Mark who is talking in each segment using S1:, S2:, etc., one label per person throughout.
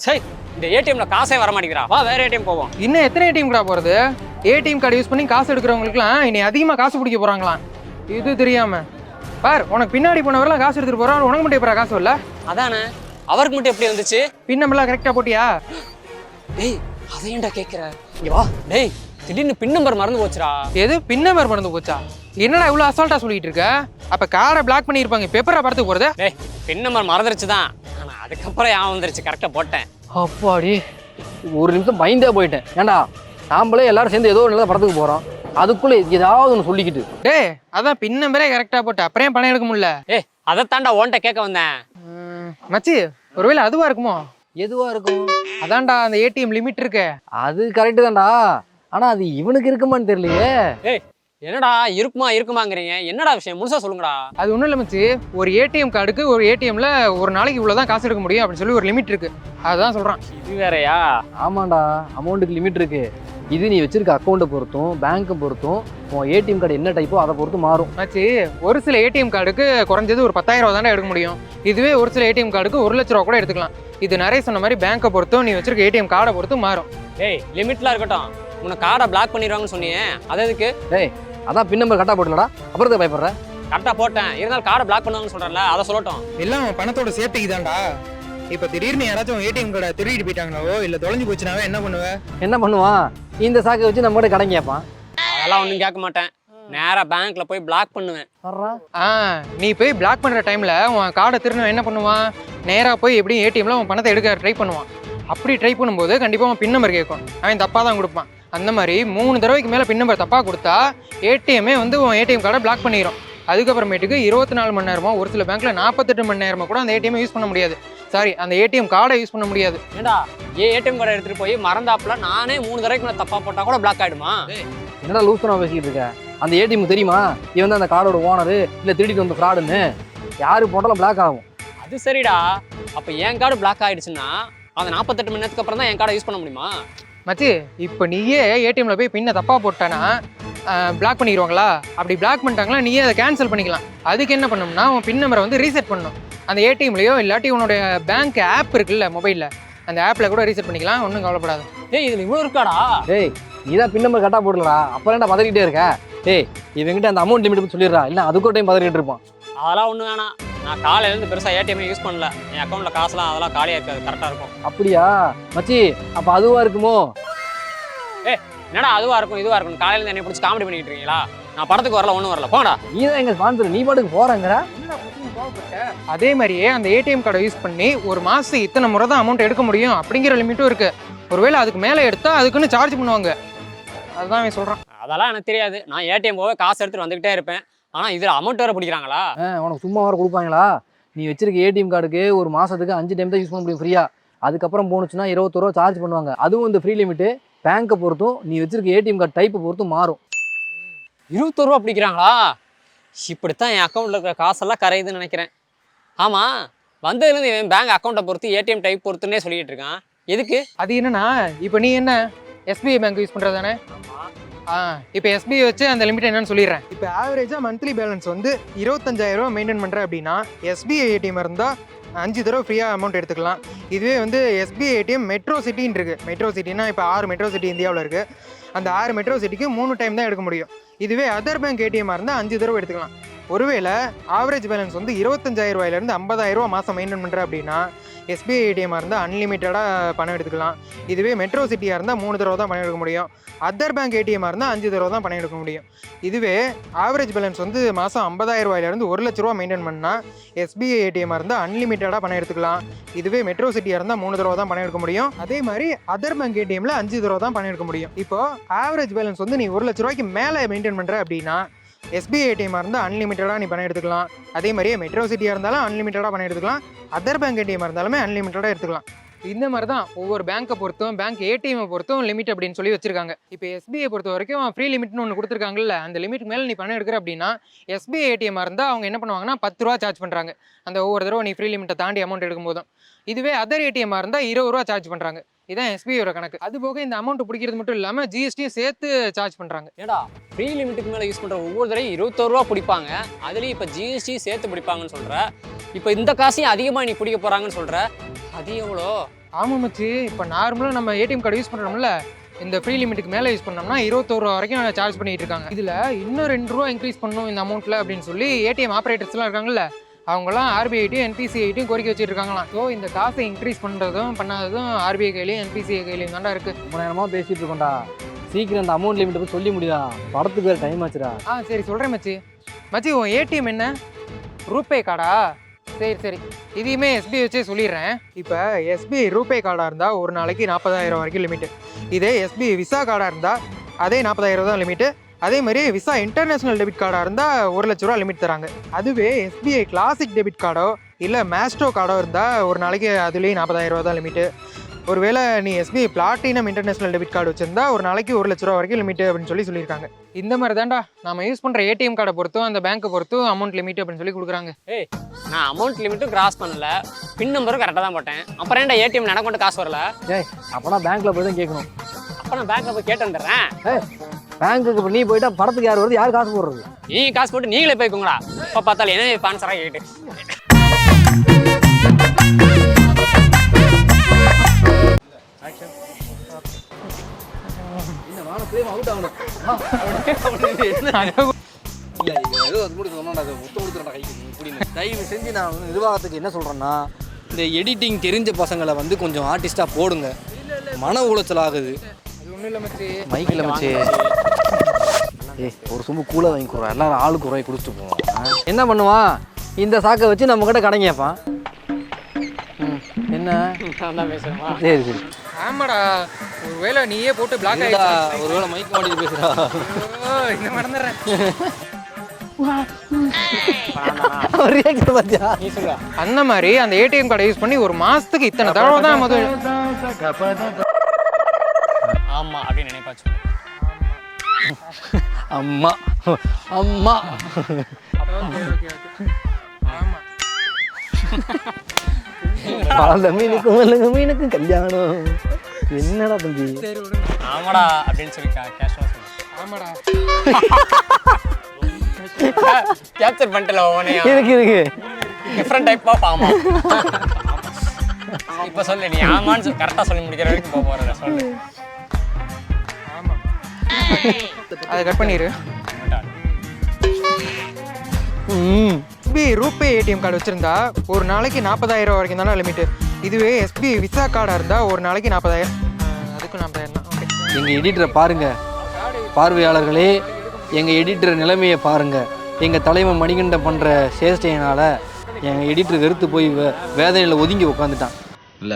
S1: சரி இந்த ஏடிஎம்ல காசே வர மாட்டேங்கிறா வா வேற ஏடிஎம் போவோம்.
S2: இன்னும் எத்தனை ஏடிஎம் கடை போகிறது ஏடிஎம் கார்டு யூஸ் பண்ணி காசு எடுக்கிறவங்களுக்குலாம் இனி அதிகமாக காசு பிடிக்க போகிறாங்களாம் இது தெரியாம. பார் உனக்கு பின்னாடி போனவரெல்லாம் காசு எடுத்துகிட்டு போகிறான் உனக்கு மட்டும் எப்போ காசு வரல?
S1: அதானே? அவருக்கு மட்டும் எப்படி வந்துச்சு
S2: பின் நம்பர்லாம் கரெக்டாக போட்டியா?
S1: டேய் அதையேன்டா கேட்குற இங்க வா டேய். திடீர்னு பின் நம்பர் மறந்து போச்சுடா.
S2: எது? பின் நம்பர் மறந்து போச்சா? என்னடா இவ்வளோ அசால்ட்டாக சொல்லிட்டு இருக்க? அப்போ கார்டை பிளாக் பண்ணியிருப்பாங்க. இப்போ எப்பரா படத்துக்கு போகிறது
S1: டேய் பின் நம்பர் மறந்துருச்சு தான் ஆனா அதுக்கப்புறம் ஏன் வந்துருச்சு? கரெக்டாக போட்டேன்.
S3: அப்பாடி. ஒரு நிமிஷம் பயந்தே போயிட்டேன். ஏன்டா? நாமளே எல்லாரும் சேர்ந்து ஏதோ ஒரு நல்ல படத்துக்கு போகிறோம் அதுக்குள்ளே ஏதாவது ஒன்று சொல்லிக்கிட்டு.
S2: டேய் அதான் பின் நம்பரே கரெக்டாக போட்ட அப்புறம் பணம் எடுக்க முடியல?
S1: ஏய் அதைத்தாண்டா ஓன்ட்ட கேட்க வந்தேன்.
S2: மச்சி ஒருவேளை அதுவா இருக்குமோ?
S3: எதுவாக இருக்கும்?
S2: அதான்டா அந்த ஏடிஎம் லிமிட் இருக்கு.
S3: அது கரெக்டு தான்டா. ஆனால் அது இவனுக்கு இருக்குமான்னு தெரியலையே.
S1: ஏய் என்னடா இருக்குமா இருக்குமாங்கிறீங்க? என்னடா விஷயம்? முழுசா சொல்லுங்கடா.
S2: அது ஒன்றும் இல்லை மச்சி. ஒரு ஏடிஎம் கார்டுக்கு ஒரு ஏடிஎம்ல ஒரு நாளைக்கு இவ்வளோ தான் காசு எடுக்க முடியும் அப்படின்னு சொல்லி ஒரு லிமிட் இருக்கு. அதுதான் சொல்கிறான்
S1: இது வேறயா?
S3: ஆமாண்டா அமௌண்ட்டுக்கு லிமிட் இருக்கு. இது நீ வச்சிருக்க அக்கௌண்ட்டை பொறுத்தும் பேங்க்கை பொறுத்தும் உன் ஏடிஎம் கார்டு என்ன டைப்போ அதை பொறுத்து மாறும்.
S2: மச்சி ஒரு சில ஏடிஎம் கார்டுக்கு குறைஞ்சது ஒரு பத்தாயிரம் ரூபா தானே எடுக்க முடியும். இதுவே ஒரு சில ஏடிஎம் கார்டுக்கு ஒரு லட்ச ரூபா கூட எடுத்துக்கலாம். இது நிறைய சொன்ன மாதிரி பேங்க்கை பொறுத்தும் நீ வச்சிருக்க ஏடிஎம் கார்டை பொறுத்தும் மாறும்.
S1: டேய் லிமிட்லாம் இருக்கட்டும். உன்னை கார்டை பிளாக் பண்ணிடுவாங்கன்னு சொன்னியே. அது எதுக்கு?
S3: டேய் அதான் பின் நம்பர் கரெக்டாக போட்டலடா அப்புறம் பயப்படுற
S1: கரெக்டாக போட்டேன். இருந்தாலும் கார்டை பிளாக் பண்ணுவாங்கன்னு சொல்கிறேன்ல அதை சொல்லட்டும்.
S2: எல்லாம் பணத்தோட சேஃப்டிக்கு தான்டா இப்போ திடீர்னு யாராச்சும் ஏடிஎம் கார்டை திருடிட்டு போயிட்டாங்கனாவோ இல்லை தொலைஞ்சு போச்சுனாவே என்ன பண்ணுவ?
S3: என்ன பண்ணுவான்? இந்த சாக்கை வச்சு நம்ம கிட்ட கடன் கேட்பான்.
S1: அதெல்லாம் ஒன்றும் கேட்க மாட்டேன். நேராக பேங்க்ல போய் பிளாக் பண்ணுவேன்.
S2: ஆ நீ போய் பிளாக் பண்ணுற டைமில் உன் கார்டை திரும்ப என்ன பண்ணுவான்? நேராக போய் எப்படியும் ஏடிஎம்ல உன் பணத்தை எடுக்க ட்ரை பண்ணுவான். அப்படி ட்ரை பண்ணும்போது கண்டிப்பாக அவன் பின் நம்பர் கேட்கும். அவன் தப்பாக தான் கொடுப்பான். அந்த மாதிரி மூணு தடவைக்கு மேலே பின் நம்பர் தப்பாக கொடுத்தா ஏடிஎம்மே வந்து உன் ஏடிஎம் கார்டை பிளாக் பண்ணிடும் அதுக்கப்புறமேட்டுக்கு இருபத்தி நாலு மணி நேரமோ ஒரு சில பேங்க்கில் நாற்பத்தெட்டு மணி நேரமோ கூட அந்த ஏடிஎம் யூஸ் பண்ண முடியாது. சாரி அந்த ஏடிஎம் கார்டை யூஸ் பண்ண முடியாது.
S1: ஏண்டா ஏ ஏடிஎம் கார்டை எடுத்துட்டு போய் மறந்தாப்புல நானே மூணு தடவைக்கு மேலே தப்பா போட்டா கூட பிளாக் ஆயிடுமா?
S3: என்னடா லூஸ் பண்ண பேசிக்கிட்டு இருக்க? அந்த ஏடிஎம் தெரியுமா? இவன் தான் அந்த கார்டோட ஓனரு இல்லை திருடிட்டு வந்த ஃப்ராடுன்னு யாரு போட்டாலும் பிளாக் ஆகும்.
S1: அது சரிடா. அப்போ என் கார்டு பிளாக் ஆயிடுச்சுன்னா அந்த நாற்பத்தெட்டு மணி நேரத்துக்கு அப்புறம் தான் என் கார்டை யூஸ் பண்ண முடியுமா?
S2: மச்சி இப்போ நீயே ஏடிஎம்ல போய் பின்னை தப்பாக போட்டானா பிளாக் பண்ணிடுவாங்களா அப்படி பிளாக் பண்ணிட்டாங்களா நீயே அதை கேன்சல் பண்ணிக்கலாம். அதுக்கு என்ன பண்ணணும்னா உன் பின் நம்பரை வந்து ரீசெட் பண்ணணும். அந்த ஏடிஎம்லையோ இல்லாட்டி உன்னுடைய பேங்க் ஆப் இருக்குல்ல மொபைலில் அந்த ஆப்பில் கூட ரீசெட் பண்ணிக்கலாம் ஒன்றும் கவலைப்படாது.
S1: ஏய் இதில் இவ்வளோ இருக்காடா?
S3: டேய் நீ தான் பின் நம்பர் கரெக்டாக போடலடா. அப்புறம் என்ன பதறிக்கிட்டே இருக்க? டேய் இவங்கிட்ட அந்த அமௌண்ட் லிமிட் சொல்லிடுறா. இல்லை அதுக்கு ஒரு டைம் பதறிட்டு இருப்பான்.
S1: அதெல்லாம் ஒன்றும் வேணாம். நான் காலையிலேருந்து பெருசாக ஏடிஎம் யூஸ் பண்ணல. என் அக்கௌண்ட்டில் காசுலாம் அதெல்லாம் காலியாக இருக்காது. கரெக்டாக இருக்கும்.
S3: அப்படியா? மச்சி அப்போ அதுவா இருக்குமோ?
S1: என்னடா அதுவாக இருக்கும் இதுவாக இருக்கும் காலையில என்னை பிடிச்சி காமெடி பண்ணிட்டு இருக்கீங்களா? நான் படத்துக்கு வரல ஒன்றும் வரல. போங்கடா.
S3: நீ தான் எங்க ஸ்பான்சர் நீ பாட்டுக்கு போறங்கிற
S2: அதே மாதிரியே அந்த ஏடிஎம் கார்டை யூஸ் பண்ணி ஒரு மாதத்துக்கு இத்தனை முறை தான் அமௌண்ட் எடுக்க முடியும் அப்படிங்கிற லிமிட்டும் இருக்குது ஒருவேளை அதுக்கு மேலே எடுத்தால் அதுக்குன்னு சார்ஜ் பண்ணுவாங்க. அதுதான் அவன் சொல்கிறான்
S1: அதெல்லாம் எனக்கு தெரியாது. நான் ஏடிஎம் போக காசு எடுத்துட்டு வந்துகிட்டே இருப்பேன். ஆனால் இதில் அமௌண்ட் வேறு பிடிக்கிறாங்களா?
S3: ஆ, உனக்கு சும்மா வர கொடுப்பாங்களா? நீ வச்சிருக்க ஏடிஎம் கார்டுக்கு ஒரு மாசத்துக்கு அஞ்சு டைம் தான் யூஸ் பண்ண முடியும் ஃப்ரீயா அதுக்கப்புறம் போணுச்சுன்னா இருபத்தொரு ரூபா சார்ஜ் பண்ணுவாங்க. அதுவும் இந்த ஃப்ரீ லிமிட்டு பேங்க்கை பொறுத்தும் நீ வச்சிருக்க ஏடிஎம் கார்டு டைப்பை பொறுத்தும் மாறும்.
S1: இருபத்தொரு ரூபா பிடிக்கிறாங்களா? இப்படித்தான் என் அக்கௌண்ட்டில் இருக்கிற காசெல்லாம் கரையுதுன்னு நினைக்கிறேன். ஆமாம் வந்ததுலேருந்து என் பேங்க் அக்கௌண்ட்டை பொறுத்து ஏடிஎம் டைப் பொறுத்துன்னே சொல்லிட்டு இருக்கான். எதுக்கு?
S2: அது என்னன்னா இப்போ நீ என்ன? எஸ்பிஐ பேங்க் யூஸ் பண்ணுறது தானே ஆ இப்போ எஸ்பிஐ வச்சு அந்த லிமிட் என்னன்னு சொல்லிடுறேன். இப்போ ஆவரேஜாக மந்த்லி பேலன்ஸ் வந்து இருபத்தஞ்சாயிரம் ரூபா மெயின்டைன் பண்ணுறேன் அப்படின்னா எஸ்பிஐ ஏடிஎம் இருந்தால் அஞ்சு தடவை ஃப்ரீயாக அமௌண்ட் எடுத்துக்கலாம். இதுவே வந்து எஸ்பிஐ ஏடிஎம் மெட்ரோ சிட்டின்னு இருக்குது மெட்ரோ சிட்டினா இப்போ ஆறு மெட்ரோ சிட்டி இந்தியாவில் இருக்குது அந்த ஆறு மெட்ரோ சிட்டிக்கு மூணு டைம் தான் எடுக்க முடியும். இதுவே அதர் பேங்க் ஏடிஎம்மாக இருந்தால் அஞ்சு தடவை எடுத்துக்கலாம். ஒருவேளை ஆவரேஜ் பேலன்ஸ் வந்து இருபத்தஞ்சாயிரம் ரூபாயிலேருந்து ஐம்பதாயிரம் ரூபா மாதம் மெயின்டைன் பண்ணுற அப்படின்னா எஸ்பிஐ ஏடிஎம்மாக இருந்தால் அன்லிமிட்டடாக பணம் எடுத்துக்கலாம். இதுவே மெட்ரோ சிட்டியாக இருந்தால் மூணு தடவை தான் பணம் எடுக்க முடியும். அதர் பேங்க் ஏடிஎம்மாக இருந்தால் அஞ்சு தடவை தான் பணம் எடுக்க முடியும். இதுவே ஆவரேஜ் பேலன்ஸ் வந்து மாதம் ஐம்பதாயிரம் ரூபாயிலேருந்து ஒரு லட்ச ரூபா மெயின்டைன் பண்ணால் எஸ்பிஐ ஏடிஎம்மாக இருந்தால் அன்லிமிட்டடாக பணம் எடுத்துக்கலாம். இதுவே மெட்ரோ சிட்டியாக இருந்தால் மூணு தடவை தான் பணம் எடுக்க முடியும். அதே மாதிரி அதர் பேங்க் ஏடிஎம்மில் அஞ்சு தடவை தான் பணம் எடுக்க முடியும். இப்போ ஆவரேஜ் பேலன்ஸ் வந்து நீ ஒரு லட்ச ரூபாய்க்கு மேலே மெயின்டைன் பண்ணுற அப்படின்னா எஸ்பிஐ ஏடிஎம்மாக இருந்தால் அன்லிமிட்டடாக நீ பணம் எடுத்துக்கலாம். அதே மாதிரியே மெட்ரோ சிட்டியாக இருந்தாலும் அன்லிமிட்டடாக பணம் எடுத்துக்கலாம். அதர் பேங்க் ஏடிஎம் இருந்தாலுமே அன்லிமிட்டடாக எடுத்துக்கலாம். இந்த மாதிரி தான் ஒவ்வொரு பேங்க்கை பொறுத்தும் பேங்க் ஏடிஎம்மை பொறுத்தும் லிமிட் அப்படின்னு சொல்லி வச்சிருக்காங்க. இப்போ எஸ்பிஐ பொறுத்த வரைக்கும் ஃப்ரீ லிமிட்னு ஒன்று கொடுத்துருக்காங்கல்ல அந்த லிமிட் மேலே நீ பணம் எடுக்கிற அப்படின்னா எஸ்பிஐ ஏடிஎம்மாக இருந்தால் அவங்க என்ன பண்ணுவாங்கன்னா பத்து ரூபா சார்ஜ் பண்ணுறாங்க அந்த ஒவ்வொரு தடவை நீ ஃப்ரீ லிமிட்டை தாண்டி அமௌண்ட் எடுக்கும் போதும் இதுவே அதர் ஏடிஎம்மாக இருந்தால் இருபது ரூபா சார்ஜ் பண்ணுறாங்க இதான் எஸ்பிஐயோட கணக்கு. அது போக இந்த அமௌண்ட் பிடிக்கிறது மட்டும் இல்லாமல் ஜிஎஸ்டியும் சேர்த்து சார்ஜ் பண்ணுறாங்க
S1: ஏடா ஃப்ரீ லிமிட்டுக்கு மேலே யூஸ் பண்ணுற ஒவ்வொரு தடவையும் இருபத்தோரு ரூபா பிடிப்பாங்க. அதுலேயும் இப்போ ஜிஎஸ்டி சேர்த்து பிடிப்பாங்கன்னு சொல்கிற இப்போ இந்த காசையும் அதிகமாக நீ பிடிக்க போகிறாங்கன்னு சொல்கிற அது எவ்வளோ?
S2: ஆமாம் மச்சி. இப்போ நார்மலாக நம்ம ஏடிஎம் கார்டு யூஸ் பண்ணுறோம்ல இந்த ஃப்ரீ லிமிட்டுக்கு மேலே யூஸ் பண்ணோம்னா இருபத்தோரு ரூபா வரைக்கும் சார்ஜ் பண்ணிட்டு இருக்காங்க. இதில் இன்னும் ரெண்டு ரூபா இன்க்ரீஸ் பண்ணணும் இந்த அமௌண்ட்டில் அப்படின்னு சொல்லி ஏடிஎம் ஆப்ரேட்டர்ஸ்லாம் இருக்காங்கல்ல அவங்களாம் ஆர்பிஐட்டையும் என்பிசிஐட்டையும் கோரிக்கை வச்சுட்டு இருக்காங்களாம் ஸோ இந்த காசை இன்க்ரீஸ் பண்ணுறதும் பண்ணாததும் ஆர்பிஐ கையிலையும் என்பிசிஐ கையிலையும் தாண்டா இருக்குது
S3: ரொம்ப நேரமாக பேசிட்டு இருக்கோம்டா. சீக்கிரம் அந்த அமௌண்ட் லிமிட் போய் சொல்லி முடியா படத்துக்கு வேறு டைம் ஆச்சுடா.
S2: ஆ சரி சொல்கிறேன் மச்சி. மச்சி உன் ஏடிஎம் என்ன? ரூபே கார்டா? சரி சரி. இதையுமே எஸ்பிஐ வச்சே சொல்லிடுறேன். இப்போ எஸ்பிஐ ரூபே கார்டாக இருந்தால் ஒரு நாளைக்கு நாற்பதாயிரம் வரைக்கும் லிமிட்டு இதே எஸ்பிஐ விசா கார்டாக இருந்தால் அதே நாற்பதாயிரம் தான் லிமிட்டு அதே மாதிரி விசா இன்டர்நேஷனல் டெபிட் கார்டாக இருந்தால் ஒரு லட்ச ரூபா லிமிட் தராங்க. அதுவே எஸ்பிஐ கிளாசிக் டெபிட் கார்டோ இல்லை மேஸ்ட்ரோ கார்டோ இருந்தால் ஒரு நாளைக்கு அதுலேயும் நாற்பதாயிரம் ரூபா தான் லிமிட்டு ஒருவேளை நீ SBI platinum international debit card வச்சிருந்தா ஒரு நாளைக்கு ஒரு லட்ச ரூபா வரைக்கும் லிமிட் அப்படின்னு சொல்லி சொல்லியிருக்காங்க. இந்த மாதிரி தான்டா நம்ம யூஸ் பண்ணுற ஏடிஎம் கார்டை பொறுத்தும் அந்த பேங்க்கை பொறுத்தும் அமௌண்ட் லிமிட் அப்படின்னு சொல்லி கொடுக்குறாங்க.
S1: நான் அமௌண்ட் லிமிட்டும் கிராஸ் பண்ணல. பின் நம்பரும் கரெக்டாக தான் போட்டேன். அப்புறம் ஏன்டா ஏடிஎம் எனக்கு காசு வரல?
S3: ஏய் அப்போனா பேங்க்கில் போய் தான் கேட்கணும்.
S1: அப்போ நான் பேங்க்கில் போய் கேட்டு வந்துடுறேன்.
S3: பேங்க்குக்கு நீ போயிட்டா படத்துக்கு யார் வருது? யார் காசு போடுறது?
S1: நீங்கள் காசு போட்டு நீங்களே போய்க்கோங்களா இப்போ பார்த்தாலும் என்ன ஸ்பான்சராக கேட்டு
S3: தயவு செஞ்சு நான் வந்து நிர்வாகத்துக்கு என்ன சொல்கிறேன்னா இந்த எடிட்டிங் தெரிஞ்ச பசங்களை வந்து கொஞ்சம் ஆர்டிஸ்டாக போடுங்க. மன உளைச்சல் ஆகுது.
S2: அது ஒன்றும் இல்லை மச்சி
S3: மைக்கில் மச்சு ஏய் ஒரு சும்மா கூலாக வாங்கி கொடுறா. எல்லாரும் ஆளுக்கு ரூபாய் குடிச்சிட்டு போவோம்? என்ன பண்ணுவான்? இந்த சாக்கை வச்சு நம்ம கிட்ட கடன் கேட்பான். என்ன? சரி சரி.
S2: ஆமாடா. ஒருவேளை நீயே போட்டு பிளாக் ஆகிடுச்சு
S3: ஒருவேளை மைக் மாட்டிட்டு பேசுறா.
S2: இந்த மறந்துடுறேன் அந்த மாதிரி அந்த ஏடிஎம் கார்டை யூஸ் பண்ணி ஒரு மாசத்துக்கு இத்தனை தடவை தான் முதல்
S1: ஆமாம் அப்படின்னு நினைப்பா சொல்லு.
S3: அம்மா. அம்மா.
S2: ஆமா
S3: பழந்த மீனுக்கும் வெள்ளங்க மீனுக்கும் கல்யாணம். என்னடா தம்பி?
S1: ஆமாடா அப்படின்னு சொல்லி சொல்லு
S2: ஆமாடா.
S1: கேப்சர் பண்ணிட்டல ஒவ்வொன்றையும்
S3: இருக்கு இருக்கு.
S1: டிஃப்ரெண்ட் டைப் ஆஃப் ஆமா இப்போ சொல்லு நீ ஆமான்னு கரெக்டாக சொல்லி முடிக்கிற வரைக்கும் போக போகிறத சொல்லு.
S2: ஆமா. அதை கட் பண்ணிடு
S3: ம்.
S2: எஸ்பிஐ ரூபே ஏடிஎம் கார்டு வச்சிருந்தா ஒரு நாளைக்கு நாற்பதாயிரம் வரைக்கும் தானே லிமிட் இதுவே எஸ்பிஐ விசா கார்டாக இருந்தால் ஒரு நாளைக்கு நாற்பதாயிரம். அதுக்கும் நாற்பதாயிரம் தான். ஓகே
S3: எங்கள் எடிட்டரை பாருங்க. பார்வையாளர்களே எங்கள் எடிட்டர் நிலைமையை பாருங்க. எங்கள் தலைவன் மணிகண்டன் பண்ணுற சேஷ்டையினால் எங்கள் எடிட்டர் வெறுத்து போய் வே வேதனையில் ஒதுங்கி உட்காந்துட்டான்
S4: இல்ல.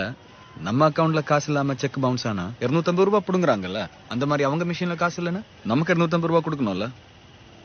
S4: நம்ம அக்கவுண்ட்ல காசு இல்லாம செக் பவுன்ஸ் ஆனா இருநூத்தம்பது ரூபாய் புடுங்குறாங்கல்ல அந்த மாதிரி அவங்க மிஷின்ல காசு இல்லைன்னா நமக்கு இருநூத்தம்பது ரூபாய் கொடுக்கணும்ல?